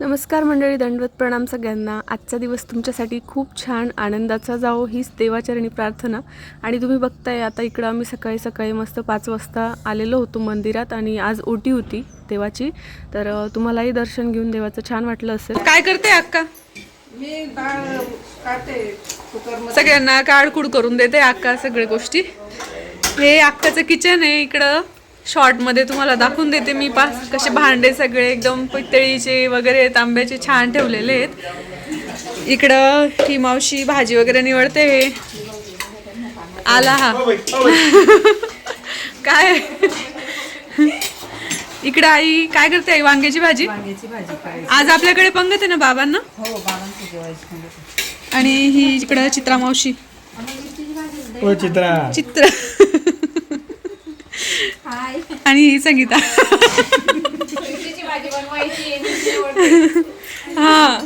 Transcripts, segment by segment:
नमस्कार मंडळी दंडवत प्रणाम सगळ्यांना. आजचा दिवस तुमच्यासाठी खूप छान आनंदाचा जावो हीच देवाचरणी प्रार्थना. आणि तुम्ही बघताय आता इकडं आम्ही सकाळी सकाळी मस्त पाच वाजता आलेलो होतो मंदिरात आणि आज ओटी होती देवाची. तर तुम्हालाही दर्शन घेऊन देवाचं छान वाटलं असेल. काय करते अक्का? मी डाळ काढते कुकरमध्ये. सगळ्यांना काळकूड करून देते अक्का सगळ्या गोष्टी. हे अक्काचं किचन आहे इकडं. शॉर्टमध्ये तुम्हाला दाखवून देते मी पास कसे भांडे सगळे एकदम पितळीचे वगैरे तांब्याचे छान ठेवलेले आहेत. इकडं ही मावशी भाजी वगैरे निवडते. हे आला हा. काय? इकडं आई काय करते आई? वांग्याची भाजी? आज आपल्याकडे पंगत आहे ना बाबांना? हो. आणि ही इकडं चित्रा मावशी. ओ चित्रा. चित्र. आणि ही संगीता. हा.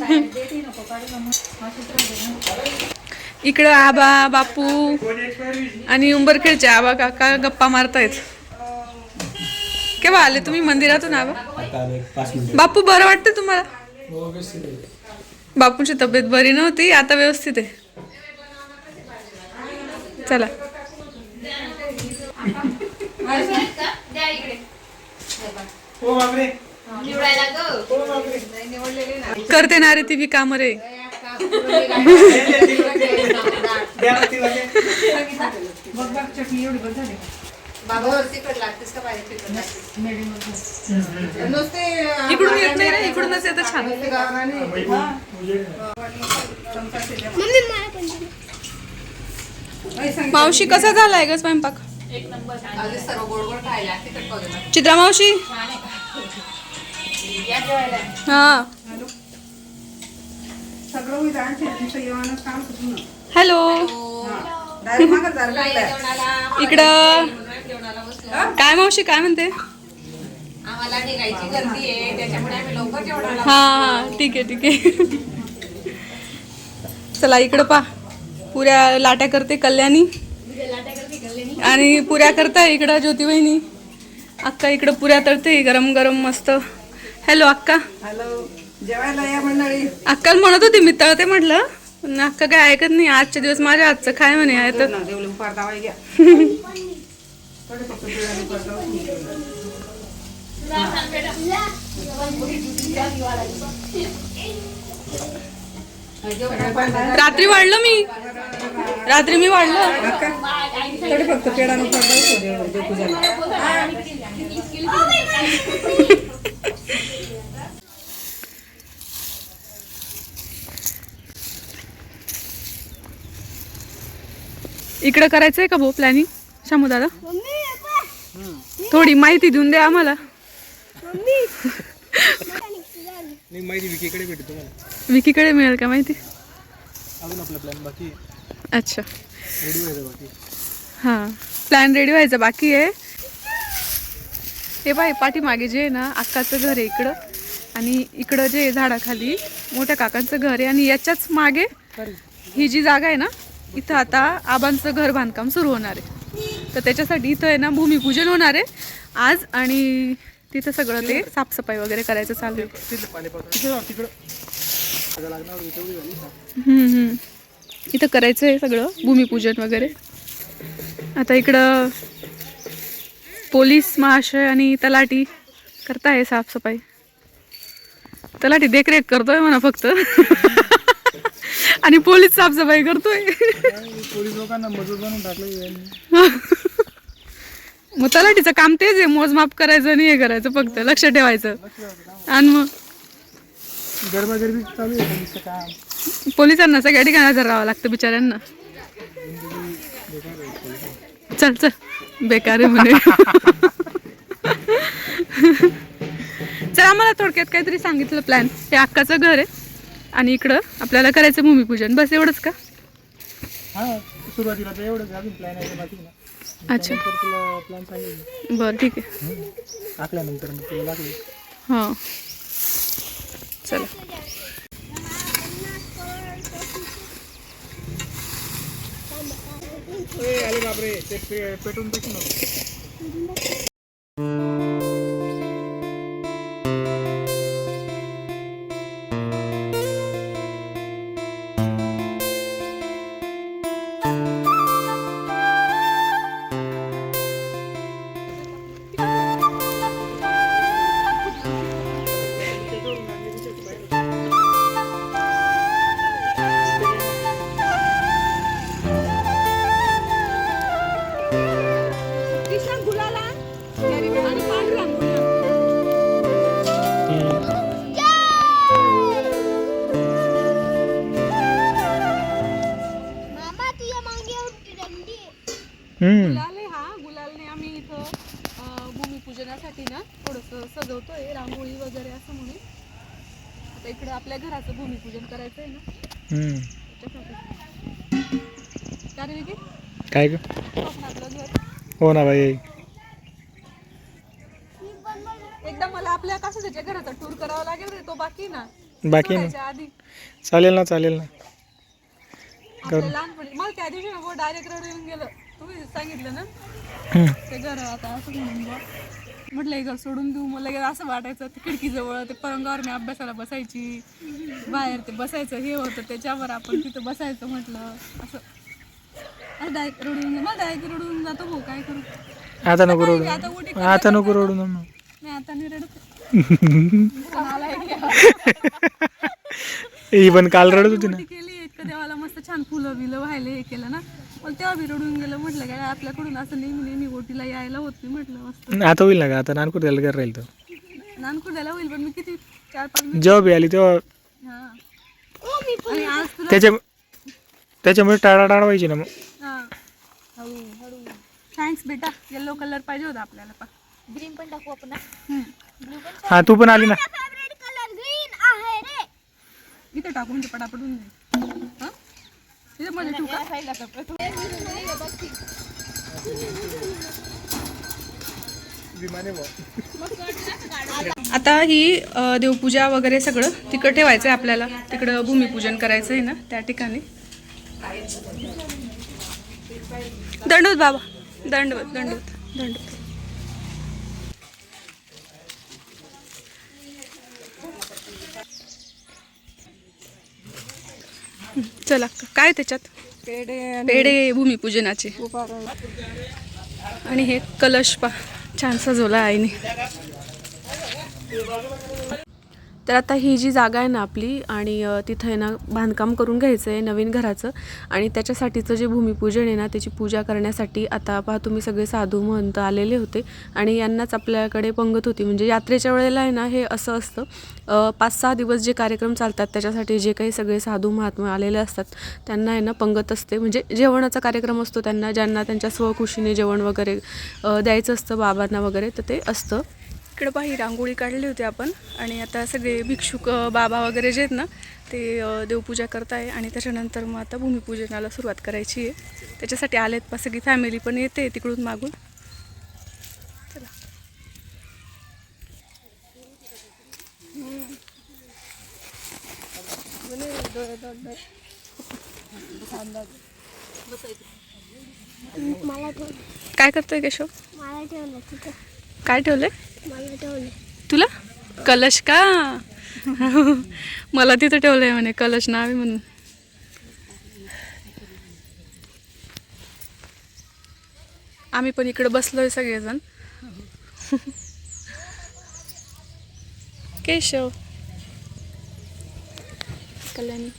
इकडं आबा बापू आणि उंबरखेडचे आबा काका गप्पा मारतायत. केव्हा आले तुम्ही मंदिरातून आबा? बापू बरं वाटतं तुम्हाला? बापूची तब्येत बरी नव्हती आता व्यवस्थित आहे. चला. बापरे. करते ना रे ती बी काम रे. इकडून येत नाही रे इकडूनच येतं छान नुसते गावराने. हा. चमचा शिजा. बाई सांगितलं. मावशी कसा झालाय ग स्वयंपाक? चित्रा मावशी? हा. हॅलो. इकडं. काय मावशी काय म्हणते? आम्हाला निघायची गर्दी आहे त्याच्यामुळे आम्ही लवकर जेवणाला हा हा ठीक आहे ठीक आहे. चला इकडं पा पुऱ्या लाट्या करते कल्याणी. आणि पुऱ्या करताय इकडं ज्योती वहिनी अक्का इकडं पुऱ्या तळते गरम गरम मस्त. हॅलो अक्का. हॅलो जेवायला या मंडळी. अक्काला म्हणत होती मी तळते म्हटलं. पण अक्का काय ऐकत नाही आजच्या दिवस माझ्या हातचं काय म्हणे आहे तर रात्री वाढलं मी. रात्री मी वाढलं. थोडे फक्त पेडानं. इकडं करायचंय का भाऊ प्लॅनिंग शामू दादा? थोडी माहिती देऊन द्या आम्हाला. नाही माहिती विकीकडे भेटू तुम्हाला. विकीकडे मिळेल का माहिती? अजून आपला प्लॅन बाकी आहे. अच्छा. रेडी व्हायचं बाकी. हां. प्लॅन रेडी व्हायचा बाकी आहे. हे बाय पाठीमागे जे आहे ना अक्काचं घर आहे इकडं. आणि इकडं जे आहे झाडाखाली मोठ्या काकांचं घर आहे. आणि याच्याच मागे ही जी जागा आहे ना इथं आता आबांचं घर बांधकाम सुरू होणार आहे. तर त्याच्यासाठी इथं आहे ना भूमिपूजन होणार आहे. आज आणि तिथं सगळं ते साफसफाई वगैरे करायचं चालू आहे. तिकडं. हम्म, हम्म. इथं करायचं आहे सगळं भूमिपूजन वगैरे. आता इकडं पोलीस महाशय आणि तलाठी करताय साफसफाई. तलाठी देखरेख करतोय म्हणा फक्त. आणि पोलीस साफसफाई करतोय. पोलीस लोकांना मजूर बनवून टाकलं यांनी. मग तलाठीचं काम तेच आहे मोजमाप करायचं आणि हे करायचं फक्त लक्ष ठेवायचं. आणि मग गरबागरबी चालू आहे. काम पोलिसांना सगळ्या ठिकाणी हजर राहावं लागतं बिचाऱ्यांना. चल चल. बेकार आहे म्हणे. चल आम्हाला थोडक्यात काहीतरी सांगितलं प्लॅन हे अक्काचं घर आहे. आणि इकडं आपल्याला करायचं भूमिपूजन. बस एवढंच का? हा सुरुवातीला तर एवढंच अजून प्लॅन आहे बाकी? ना अच्छा तुला प्लॅन बरं ठीक आहे. टाकल्यानंतर मग तुला लागेल. हां. चला. अरे बापरे ते पे- पेटून काय ग? हो ना बाई. एकदा मला आपल्या घराचा टूर करावा लागेल रे तो बाकी ना. बाकी ना? आधी. चालेल ना चालेल ना. आपल्या लहानपणी मला त्या दिवशी ना डायरेक्ट रडू येऊन गेलं. तुम्ही सांगितलं ना. ते घर आता असं म्हणून बुवा. म्हटलं हे घर सोडून देऊ. मला लगेच असं वाटायचं ते खिडकीजवळ ते पलंगावर मी अभ्यासाला बसायची. बाहेर ते बसायचं हे होतं त्याच्यावर आपण तिथं बसायचं म्हटलं. असं. डायरेक्ट रडून. मला डायरेक्ट रडून जातो भाऊ काय करू? आता नको रडू. आता उडी आता नको रडू ना मग. नाही आता नाही रडत. ही पण काल रडत होती ना. केली इतकं देवाला मस्त छान फुलं बिलं व्हायला हे केलं ना. मग तेव्हा बी रडून गेलं म्हटलं काय आपल्याकडून असं नेहमी नेहमी ओटीला यायला होत नाही म्हटलं मस्त. आता होईल ना का? आता नानपूर द्यायला घर राहील तो. नानकुड्याला होईल पण मी किती चार पाच मिनिट जेव्हा बी आली तेव्हा हा. आणि आज तुला त्याच्या त्याच्यामुळे टाळा टाळा व्हायची ना मग. हळू हळू थँक्स बेटा. येल्लो कलर पाहिजे होता आपल्याला पा ग्रीन पण टाकू आपण ब्लू पण हा तू पण आली ना. फेवरेट कलर ग्रीन आहे रे. इथं टाकून ते पटापट होऊन जाईल हा? इथं मध्ये ठेवू का? आता ही देवपूजा वगैरे सगळं तिकडं ठेवायचं आहे आपल्याला. तिकडं भूमिपूजन करायचं आहे ना त्या ठिकाणी. दंडवत बाबा. दंडवत दंडवत दंडवत. चला काय त्याच्यात? पेढे भूमिपूजनाचे. आणि हे कलश पा छान सजवला आईने. तर आता ही जी जागा आहे ना आपली आणि तिथं आहे ना बांधकाम करून घ्यायचं आहे नवीन घराचं आणि त्याच्यासाठीचं जे भूमिपूजन आहे ना त्याची पूजा करण्यासाठी आता पहा तुम्ही सगळे साधू महंत आलेले होते आणि यांनाच आपल्याकडे पंगत होती. म्हणजे यात्रेच्या वेळेला आहे ना हे असं असतं पाच सहा दिवस जे कार्यक्रम चालतात त्याच्यासाठी जे काही सगळे साधू महात्मा आलेले असतात त्यांना आहे ना पंगत असते. म्हणजे जेवणाचा कार्यक्रम असतो त्यांना ज्यांना त्यांच्या स्वखुशीने जेवण वगैरे द्यायचं असतं बाबांना वगैरे तर ते असतं. इकडं पाही रांगोळी काढली होती आपण. आणि आता सगळे भिक्षुक बाबा वगैरे जे आहेत ना ते देवपूजा करताय. आणि त्याच्यानंतर मग आता भूमिपूजनाला सुरुवात करायची आहे. त्याच्यासाठी आलेत पा सगळी फॅमिली पण येते तिकडून मागून. चला. काय करतोय केशव? मला ठेवलं तिथं. काय ठेवलंय? तुला? कलश का? मला तिथं ठेवलंय म्हणे कलश नावे म्हणून. आम्ही पण इकडे बसलोय सगळेजण. केशव. कल्याणी.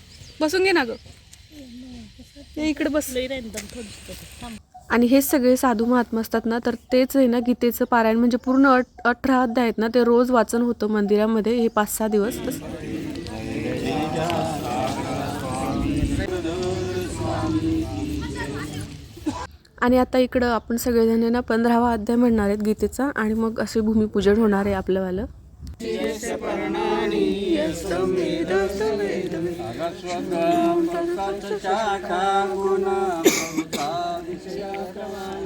बसून घे ना ग. इकडे बस. आणि हे सगळे साधू महात्मा असतात ना तर तेच आहे ना गीतेचं पारायण. म्हणजे पूर्ण अठ अठरा अध्याय आहेत ना ते रोज वाचन होतं मंदिरामध्ये हे पाच सहा दिवस. तस- आणि आता इकडं आपण सगळेजण ना पंधरावा अध्याय म्हणणार आहेत गीतेचा आणि मग असे भूमिपूजन होणार आहे Gracias.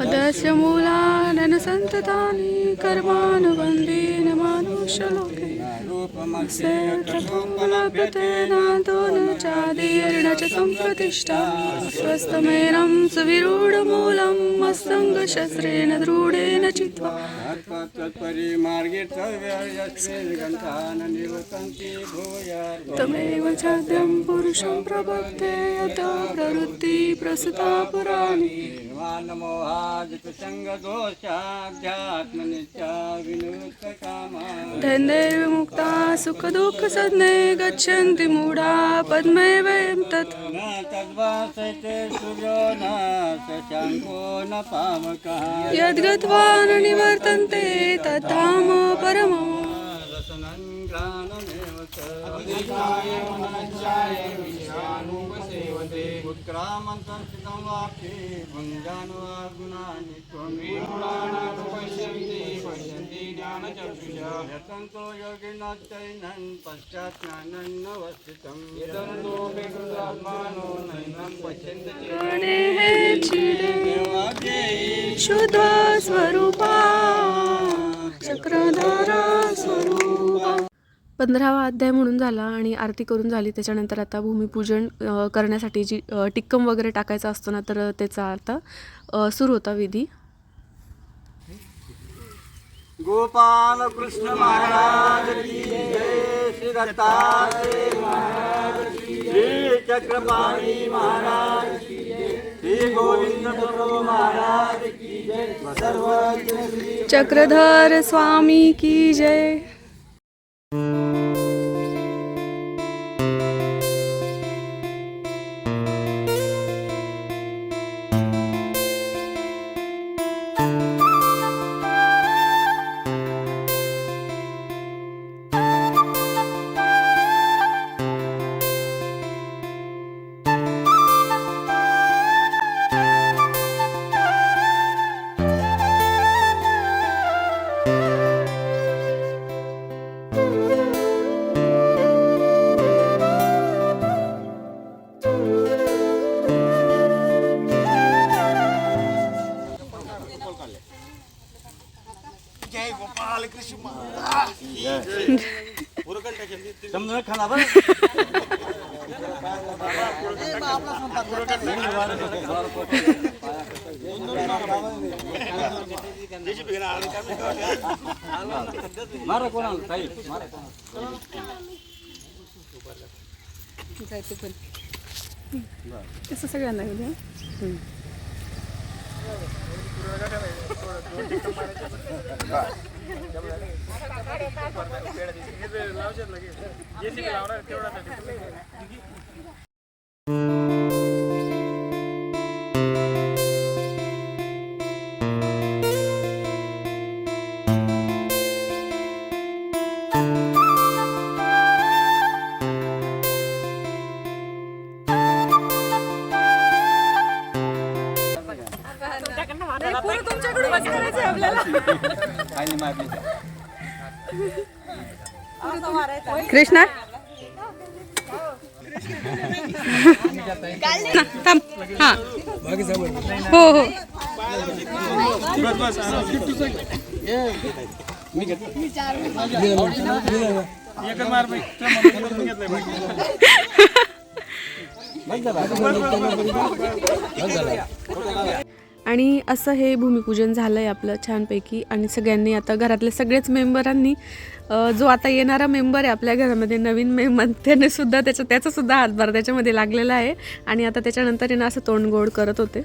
अदस्य मूलानन सन्ततानि कर्मानुबन्धेन मानुष्यलोके चादीर्ण च सम्प्रतिष्ठा। स्वस्तमेनं सुविरूढमूलं मस्तङ्गशस्त्रेण दृढेन चित्वा। परिमार्गे तमेव चाद्यं पुरुषं प्रभक्ते यतो प्रवृत्ति प्रसुता पुराणी। धनदेव मुक्ता सुख दुःख सुखदुःखसज्ञे गच्छन्ति मूढा पद्मे वयं तत्. न यद्गत्वा न निवर्तन्ते तथाम परमम् रसनं घ्राणमेव च उत्क्रामन्तस्थितं वाक्ये भुञ्जान वा गुणानि यतन्तो योगिनश्चैनं पश्चात् ज्ञानं न वस्थितं देवादेयी शुद्ध स्वरूपा चक्रधारा स्वरूपा। पंधरावा अध्याय म्हणून झाला आणि आरती करून झाली. त्याच्यानंतर आता भूमिपूजन करण्यासाठी जी टिक्कम वगैरे टाकायचा असतो ना तर त्याचा आता सुरू होता विधी. गोपाल कृष्ण महाराज की जय श्री दत्तात्रेय महाराज की जय. श्री चक्रपाणी महाराज की जय. श्री गोविंद गुरु महाराज की जय. सर्व श्री चक्रधर स्वामी की जय. Música तसं सगळ्यांना घेऊन या. आणि कृष्णा? थांब. हा. हो हो. आणि असं हे भूमिपूजन झालं आहे आपलं छानपैकी. आणि सगळ्यांनी आता घरातल्या सगळेच मेंबरांनी जो आता येणारा मेंबर आहे आपल्या घरामध्ये नवीन मेंबर त्याने सुद्धा त्याचा त्याचा सुद्धा हातभार त्याच्यामध्ये लागलेला आहे. आणि आता त्याच्यानंतर येणं असं तोंड गोड करत होते.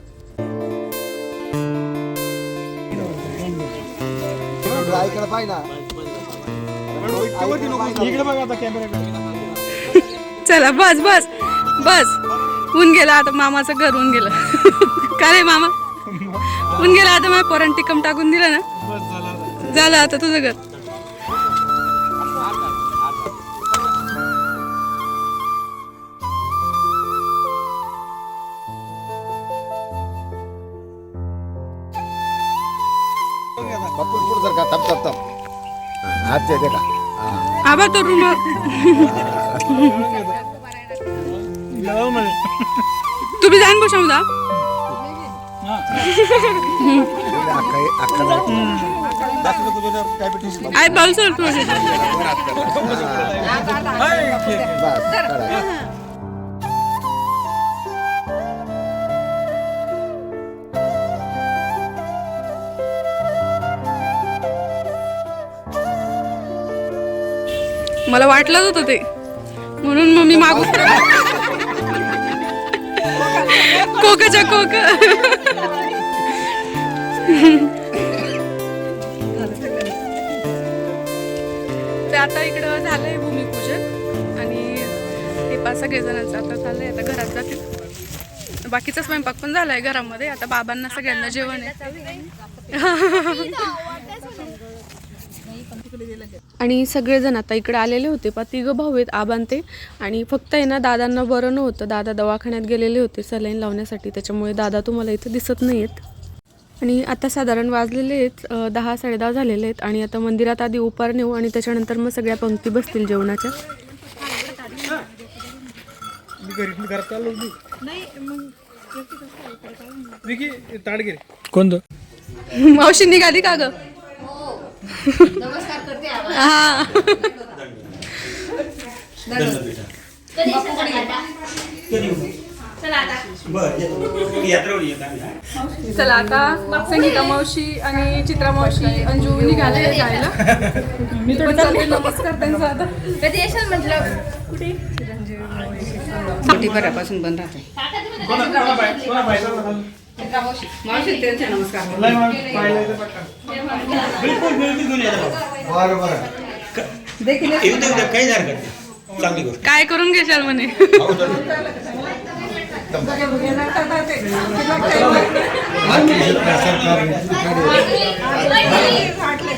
चला बस बस बस. होऊन गेलं आता मामाचं घर होऊन गेलं. का रे मामा? होऊन गेलं आता माझ्या पोरांनी टिकम टाकून दिलं ना बस झाला आता. तुझं घर आबा तो रूम लाव म्हणे. तुम्ही जाण बसवू आय बाल सर थोडे मला वाटलंच होतं ते. म्हणून मग मी मागू कोकाच्या कोक. आता इकडं झालंय भूमिपूजन. आणि हे पाच सगळे जणांचं आता आहे आता घरात जातील. बाकीचा स्वयंपाक पण झालाय घरामध्ये. आता बाबांना सगळ्यांना जेवण आहे. आणि सगळेजण आता इकडे आलेले होते. पा तिघं भाऊ आहेत आबांते. आणि फक्त आहे ना दादांना बरं नव्हतं. दादा दवाखान्यात गेलेले होते. सलाईन लावण्यासाठी. त्याच्यामुळे दादा तुम्हाला इथं दिसत नाहीत आणि आता साधारण वाजलेले आहेत अं, दहा साडेदहा झालेले आहेत आणि आता मंदिरात आधी उपार नेऊ आणि त्याच्यानंतर मग सगळ्या पंक्ती बसतील जेवणाच्या. कोणतं? मावशी निघाली का ग? नमस्कार करते आवाज. हा चला आता. संगीता मावशी आणि चित्रा मावशी अंजू निघाले जायला. मी थोडं चालते नमस्कार त्यांचा आता. कधी येशाल म्हटलं? कुठे? भरापासून बंद राहते. मावशी त्यांचे नमस्कार. बरं बरं. काही हरकत नाही. चांगली गोष्ट. काय करून घेशाल म्हणे?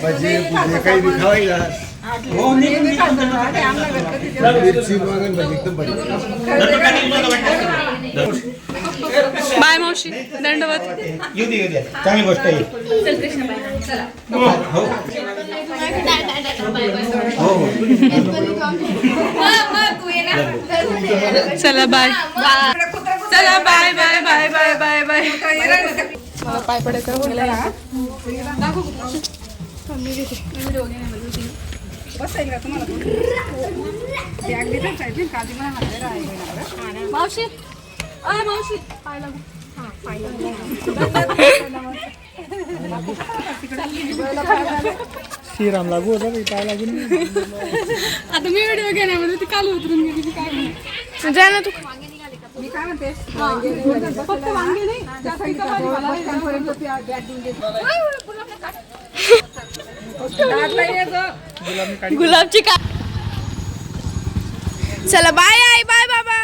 भुजे काही बी खावायला मिरची मागण भजी एकदम भारी. बाय मावशी दंडवत. येऊ दे येऊ दे चांगली गोष्ट आहे. चला बाय. चला bye bye bye bye bye bye मला पाय पडायचं मावशी. अय मावशी. पाय लागू श्रीराम लागू होता काय लागून नाही. आता मी व्हिडिओ घेण्यामध्ये ती काल उतरून गेली काय जाय ना तू मी काय म्हणते? फक्त वांगे नाही. गुलाबची का चला बाय आई बाय बाबा.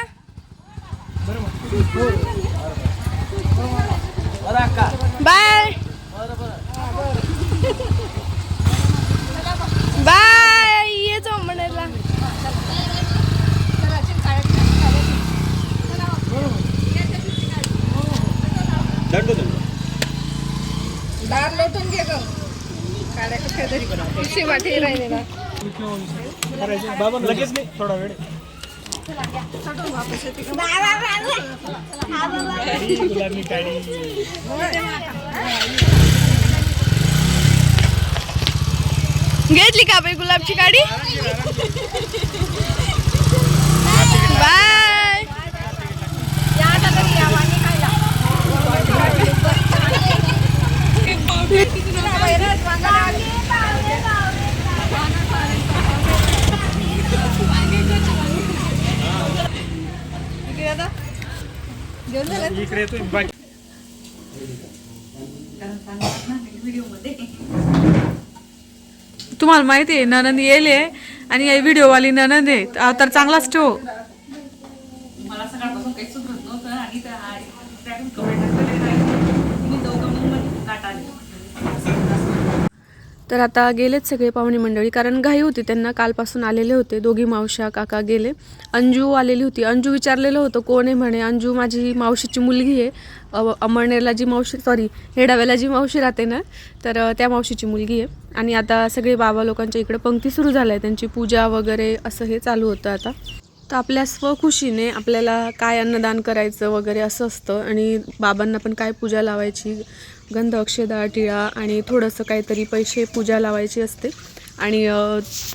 बाय. दंड दंड. करायचं बाबा लगेच नाही थोडा वेळ. गुलाबी घेतली का बाई गुलाबची गाडी इकडे बाकी तुम्हाला माहिती आहे ननंद येईल आहे आणि या व्हिडिओवाली ननंद आहे. तर- तर चांगलाच ठेव मला सकाळपासून काही सुधरत नव्हतं आणि त्या त्यातून कमेंट टाकलेले नाही तुम्ही दोघं मग गाठ आले तर आता गेलेत सगळे पाहुणे मंडळी कारण घाई होती त्यांना कालपासून आलेले होते. दोघी मावशा काका गेले. अंजू आलेली होती. अंजू विचारलेलं होतं कोण आहे? म्हणे अंजू माझी मावशीची मुलगी आहे. अमळनेरला जी मावशी सॉरी हेडाव्याला जी मावशी राहते ना तर त्या मावशीची मुलगी आहे. आणि आता सगळे बाबा लोकांच्या इकडे पंक्ती सुरू झाल्या त्यांची पूजा वगैरे असं हे चालू होतं आता. तर आपल्या स्वखुशीने आपल्याला काय अन्नदान करायचं वगैरे असं असतं. आणि बाबांना पण काय पूजा लावायची गंध अक्षदा टिळा आणि थोडंसं काहीतरी पैसे पूजा लावायची असते. आणि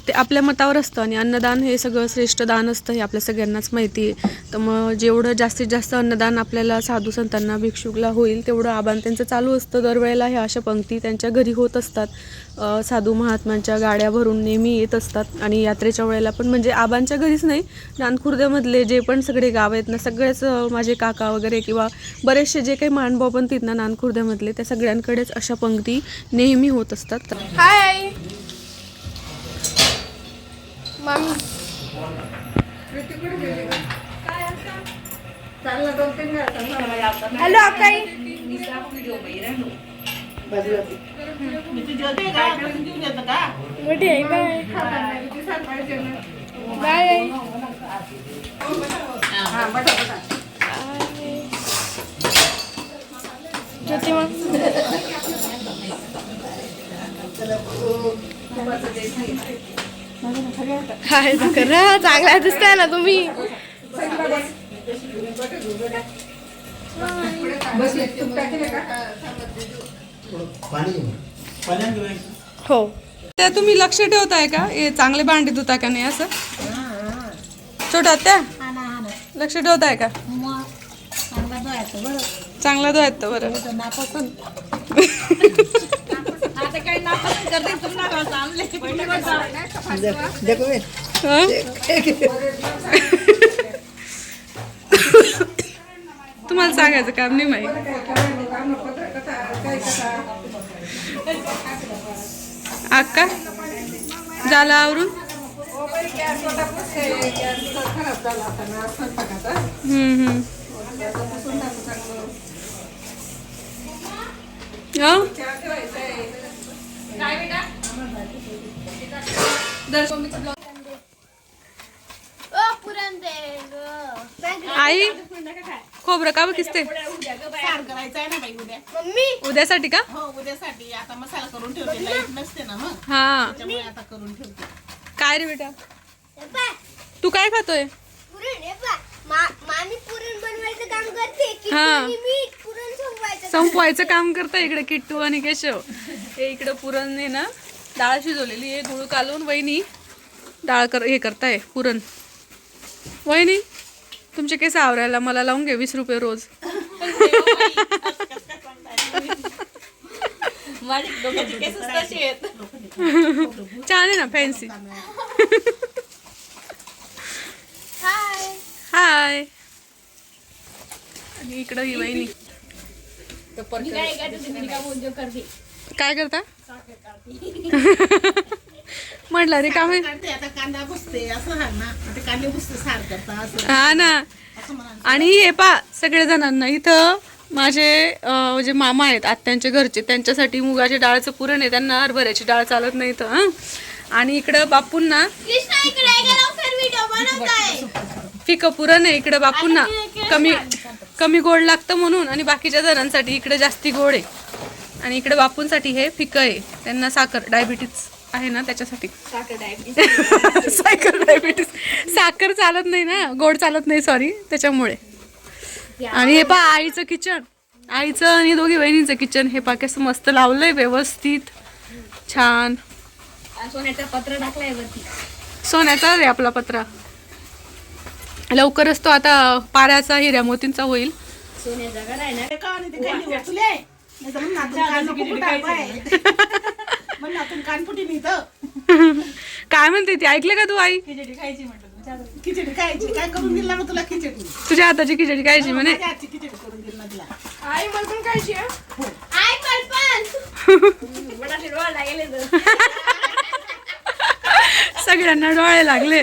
ते आपल्या मतावर असतं आणि अन्नदान हे सगळं श्रेष्ठ दान असतं हे आपल्या सगळ्यांनाच माहिती आहे. तर मग जेवढं जास्तीत जास्त अन्नदान आपल्याला साधू संतांना भिक्षुकला होईल तेवढं आबान त्यांचं चालू असतं. दरवेळेला ह्या अशा पंक्ती त्यांच्या घरी होत असतात. साधू महात्म्यांच्या गाड्या भरून नेहमी येत असतात आणि यात्रेच्या वेळेला पण म्हणजे आबांच्या घरीच नाही नानखुर्द्यामधले जे पण सगळे गाव आहेत ना सगळेच माझे काका वगैरे किंवा बरेचसे जे काही मानभाव पण तिथं ना नानखुर्द्यामधले त्या सगळ्यांकडेच अशा पंक्ती नेहमी होत असतात. हाय मामी हॅलो अक्काई मोठी आहे काय बाय. आई ज्योती मग काय करा चांगला दिसताय ना तुम्ही. हो. त्या तुम्ही लक्ष ठेवताय का? हे चांगले भांडे धुता का नाही असं? छोटा त्या लक्ष ठेवताय का? चांगला धुवायत तर तुम्हाला सांगायचं काम नाही माहिती. अक्का झालं आवरून? हम्म, हम्म. हो? ओ पुरण दे ग. आई खोबरं का किसते सार करायचं आहे ना बाई उद्या. मम्मी. उद्यासाठी का? हो उद्यासाठी. आता मसाला करून ठेवते लाइट नसते ना मग. हा. त्यामुळे आता करून ठेवते. काय रे बेटा? तू काय खातोय? पुरण हे पाय. मा- मामी पुरण बनवायचं काम करते की हा. मीठ पुरण संपवायचं संपवायचं काम करता इकडे किट्टू आणि केशव. हे इकडं पुरण आहे ना डाळ शिजवलेली आहे गुळ कालून वहिनी डाळ कर हे करताय पुरण. वहिनी तुमचे केस आवरायला मला लावून घे वीस रुपये रोज. छान आहे ना फॅन्सी हाय आणि इकडं ही वहिनी. काय करता. म्हटलं रे काम आता कांदा बसते असं हा ना. ते कांदे बसते सार करता असं. हा ना. असं म्हणा आणि हे पा सगळे जणांना इथं माझे अं, जे मामा आहेत आत्यांच्या घरचे त्यांच्यासाठी मुगाच्या डाळचं पुरण आहे त्यांना हरभऱ्याची डाळ चालत नाही इथं हं. आणि इकडं बापूंना कृष्णा इकडे ये गं, लवकर व्हिडिओ बनवताय. फिकं पुरण आहे इकडं बापूंना कमी कमी गोड लागतं म्हणून आणि बाकीच्या जणांसाठी इकडं जास्ती गोड आहे. आणि इकडे बापूंसाठी हे फिकं आहे. त्यांना साखर डायबिटीज आहे ना त्याच्यासाठी. साखर डायबिटीज साखर चालत नाही ना गोड चालत नाही सॉरी त्याच्यामुळे. आणि हे पा आईचं किचन आईचं आणि दोघी बहिणींचं किचन हे पा कसं मस्त लावलंय व्यवस्थित. छान. सोन्याचं पत्र टाकलंय वरती. सोन्याचा रे आपला पत्रा. लवकरच तो आता पाऱ्याचा हिऱ्या मोतींचा होईल. काय म्हणते ती? ऐकलं का तू आई? खिचडी खायची खायची काय करून दिला मग तुला खिचडी तुझ्या हाताची खिचडी खायची म्हणे. खिचडी करून दिली तुला आई पण आई लागेल. सगळ्यांना डोळे लागले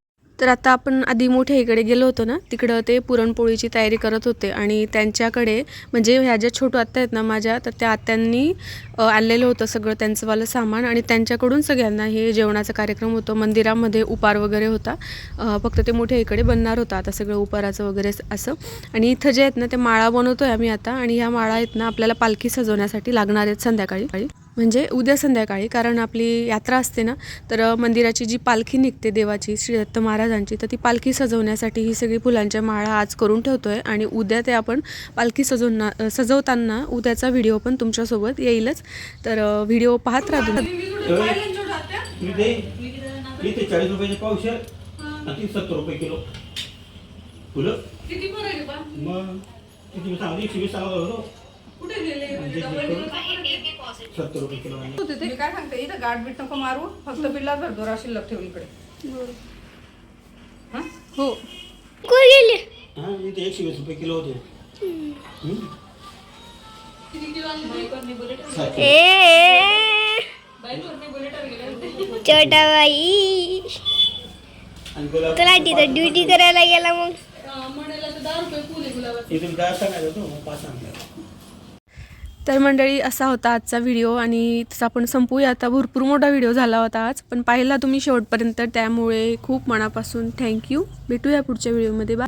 तर आता आपण आधी मोठ्या इकडे गेलो होतो ना तिकडं ते पुरणपोळीची तयारी करत होते आणि त्यांच्याकडे म्हणजे ह्या ज्या छोटू आत्या आहेत ना माझ्या तर त्या आत्यांनी आणलेलं होतं सगळं त्यांचंवालं सामान आणि त्यांच्याकडून सगळ्यांना हे जेवणाचा कार्यक्रम होतो. मंदिरामध्ये उपार वगैरे होता. फक्त ते मोठ्या इकडे बनणार होता. आता सगळं उपाराचं वगैरे असं. आणि इथं जे आहेत ना ते माळा बनवतो आहे आम्ही आता आणि ह्या माळा आहेत ना आपल्याला पालखी सजवण्यासाठी लागणार आहेत संध्याकाळी. म्हणजे उद्या संध्याकाळी कारण आपली यात्रा असते ना तर मंदिराची जी पालखी निघते देवाची श्री दत्त महाराजांची तर ती पालखी सजवण्यासाठी ही सगळी फुलांच्या माळा आज करून ठेवतो आहे आणि उद्या ते आपण पालखी सजवना अ, सजवताना उद्याचा व्हिडिओ पण तुमच्यासोबत येईलच. तर व्हिडिओ पाहत राहा तुम्ही. सत्तर रुपये किलो मी काय सांगते इथं गाठ बीट नको मारू फक्त बिल्ला भर दोरा शिल्लक ठेवू इकडे. हो? कुठे गेली? हां इथे एकशे वीस रुपये किलो होते. हम्म. छोटा बाई? आणि गुलाब तुला तिथं ड्युटी करायला गेला मग. इथून काय सांगायचं होतं मग पाच सांगायचं. तर मंडळी असा होता आजचा व्हिडिओ आणि तसा आपण संपूया. आता भरपूर मोठा व्हिडिओ झाला होता आज पण पाहिला तुम्ही शेवटपर्यंत. त्यामुळे खूप मनापासून थँक्यू भेटूया पुढच्या व्हिडिओमध्ये. बा